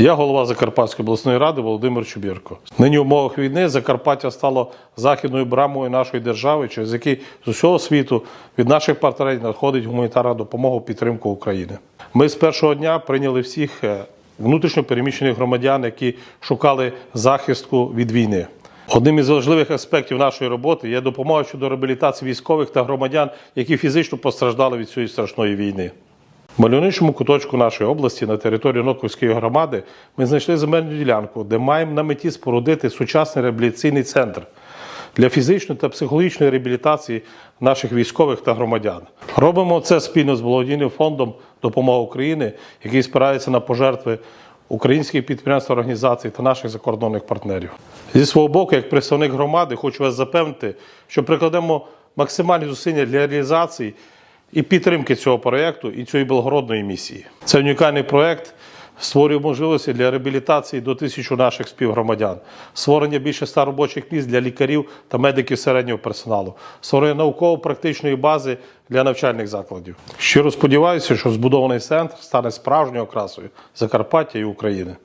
Я голова Закарпатської обласної ради Володимир Чубірко. Нині в умовах війни Закарпаття стало західною брамою нашої держави, через який з усього світу від наших партнерів надходить гуманітарна допомога в підтримку України. Ми з першого дня прийняли всіх е, внутрішньо переміщених громадян, які шукали захисту від війни. Одним із важливих аспектів нашої роботи є допомога щодо реабілітації військових та громадян, які фізично постраждали від цієї страшної війни. Мальовничому куточку нашої області на території Ноковської громади ми знайшли земельну ділянку, де маємо на меті спорудити сучасний реабілітаційний центр для фізичної та психологічної реабілітації наших військових та громадян. Робимо це спільно з благодійним фондом Допомога України, який спирається на пожертви українських підприємств, організацій та наших закордонних партнерів. Зі свого боку, як представник громади, хочу вас запевнити, що прикладемо максимальні зусилля для реалізації і підтримки цього проєкту і цієї благородної місії. Це унікальний проєкт створює можливості для реабілітації до тисячі наших співгромадян, створення більше ста робочих місць для лікарів та медиків середнього персоналу, створення науково-практичної бази для навчальних закладів. Щиро сподіваюся, що збудований центр стане справжньою окрасою Закарпаття і України.